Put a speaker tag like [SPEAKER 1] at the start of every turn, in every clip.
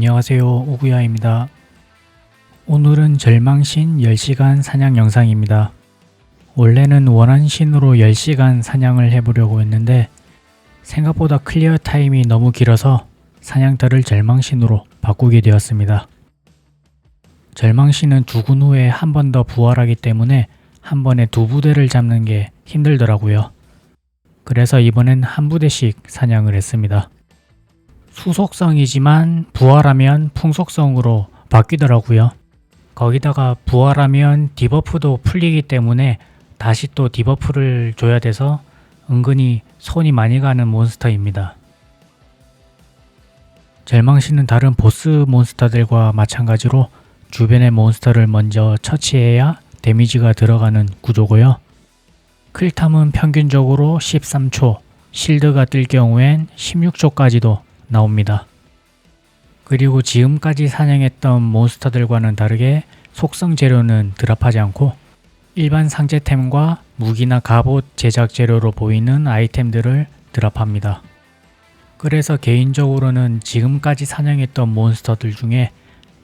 [SPEAKER 1] 안녕하세요 오구야입니다. 오늘은 절망신 10시간 사냥 영상입니다. 원래는 원한신으로 10시간 사냥을 해보려고 했는데 생각보다 클리어 타임이 너무 길어서 사냥터를 절망신으로 바꾸게 되었습니다. 절망신은 죽은 후에 한 번 더 부활하기 때문에 한 번에 두 부대를 잡는 게 힘들더라고요. 그래서 이번엔 한 부대씩 사냥을 했습니다. 수속성이지만 부활하면 풍속성으로 바뀌더라고요. 거기다가 부활하면 디버프도 풀리기 때문에 다시 또 디버프를 줘야 돼서 은근히 손이 많이 가는 몬스터입니다. 절망신은 다른 보스 몬스터들과 마찬가지로 주변의 몬스터를 먼저 처치해야 데미지가 들어가는 구조고요. 클탐은 평균적으로 13초, 실드가 뜰 경우엔 16초까지도 나옵니다. 그리고 지금까지 사냥했던 몬스터들과는 다르게 속성 재료는 드랍하지 않고 일반 상제템과 무기나 갑옷 제작 재료로 보이는 아이템들을 드랍합니다. 그래서 개인적으로는 지금까지 사냥했던 몬스터들 중에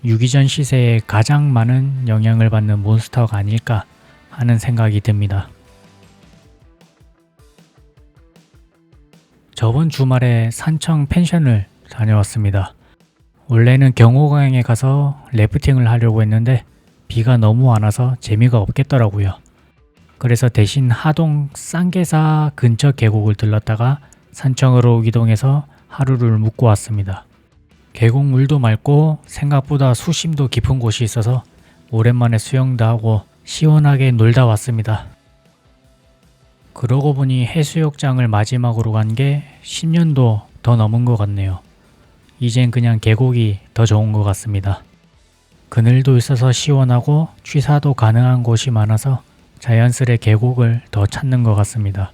[SPEAKER 1] 유기전 시세에 가장 많은 영향을 받는 몬스터가 아닐까 하는 생각이 듭니다. 저번 주말에 산청 펜션을 다녀왔습니다. 원래는 경호강에 가서 래프팅을 하려고 했는데 비가 너무 안 와서 재미가 없겠더라고요. 그래서 대신 하동 쌍계사 근처 계곡을 들렀다가 산청으로 이동해서 하루를 묵고 왔습니다. 계곡 물도 맑고 생각보다 수심도 깊은 곳이 있어서 오랜만에 수영도 하고 시원하게 놀다 왔습니다. 그러고 보니 해수욕장을 마지막으로 간 게 10년도 더 넘은 것 같네요. 이젠 그냥 계곡이 더 좋은 것 같습니다. 그늘도 있어서 시원하고 취사도 가능한 곳이 많아서 자연스레 계곡을 더 찾는 것 같습니다.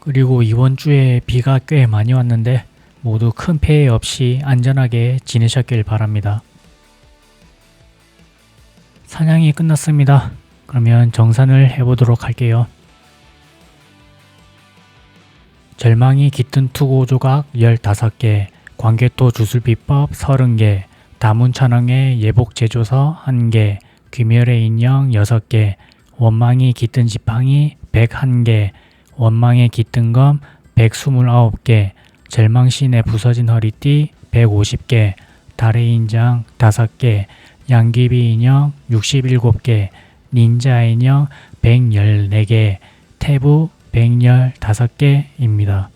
[SPEAKER 1] 그리고 이번 주에 비가 꽤 많이 왔는데 모두 큰 피해 없이 안전하게 지내셨길 바랍니다. 사냥이 끝났습니다. 그러면 정산을 해보도록 할게요. 절망이 깃든 투고 조각 15개, 광개토 주술비법 30개, 다문천왕의 예복 제조서 1개, 귀멸의 인형 6개, 원망이 깃든 지팡이 101개, 원망의 깃든 검 129개, 절망신의 부서진 허리띠 150개, 달의 인장 5개, 양귀비 인형 67개, 닌자 인형 114개, 태부 115개입니다.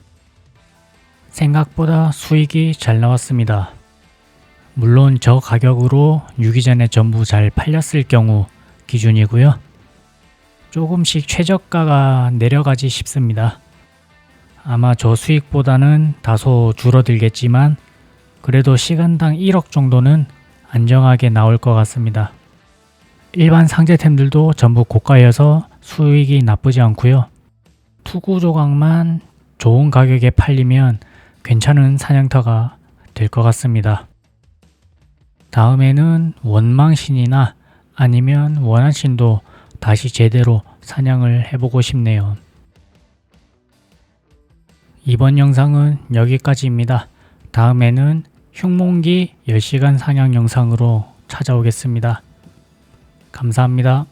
[SPEAKER 1] 생각보다 수익이 잘 나왔습니다. 물론 저 가격으로 유기전에 전부 잘 팔렸을 경우 기준이고요. 조금씩 최저가가 내려가지 싶습니다. 아마 저 수익보다는 다소 줄어들겠지만 그래도 시간당 1억 정도는 안정하게 나올 것 같습니다. 일반 상제템들도 전부 고가여서 수익이 나쁘지 않고요. 투구 조각만 좋은 가격에 팔리면 괜찮은 사냥터가 될 것 같습니다. 다음에는 원망신이나 아니면 원한신도 다시 제대로 사냥을 해보고 싶네요. 이번 영상은 여기까지입니다. 다음에는 흉몽기 10시간 사냥 영상으로 찾아오겠습니다. 감사합니다.